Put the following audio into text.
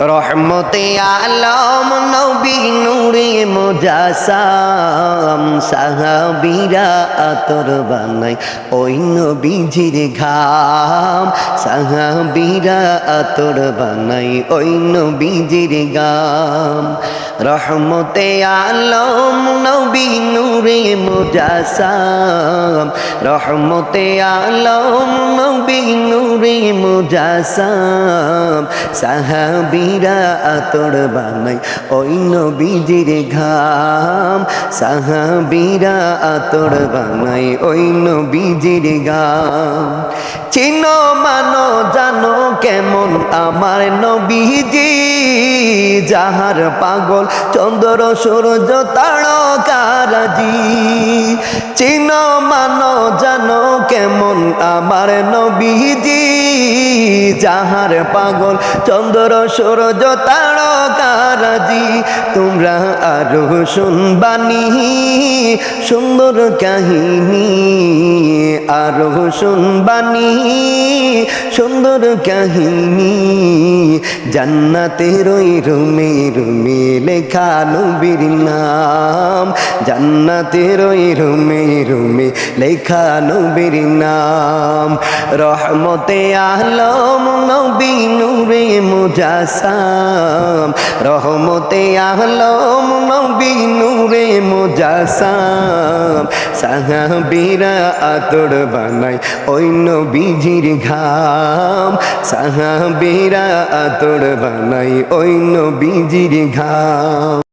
রহমতে আলম নবী নূরে মোজাসাম, সাহাবিরা আতর বানাই ওই নবীজির ঘাম। সাহাবিরা আতর বানাই ওই নবীজির গাম রহমতে আলম নবী নূরে মোজাসাম রহমতে আলম নবী নূরে মোজাসাম, সাহাবিরা আতর বানাই ওই নবীজির ঘাম, সাহাবিরা আতর বানাই ওই নবীজির গাম চিন মানো, জানো কেমন আমার নবীজি, যাহার পাগল চন্দ্র সূর্য চিন মানো জানো কেমন আমার নবীজি। যাহার পাগল চন্দ্র সূর্য তারকারাজি, তোমরা আরও শুনবানি। সুন্দর কাহিনী, আরও শুনবানি। সুন্দর কাহিনী জান্নাতের ওই রুমে রুমে লেখা নবীর নাম। জান্নাতের ওই রুমে রুমে লেখা নবীর নাম। রহমতে আলম নবী নূরে মুজাসাম। রহমতে আলম নবী নূরে মুজাসাম। সাহাবিরা আতর বানাই ওই নবীজির ঘাম। সাহাবিরা আতর বানাই ওই নবীজির ঘাম।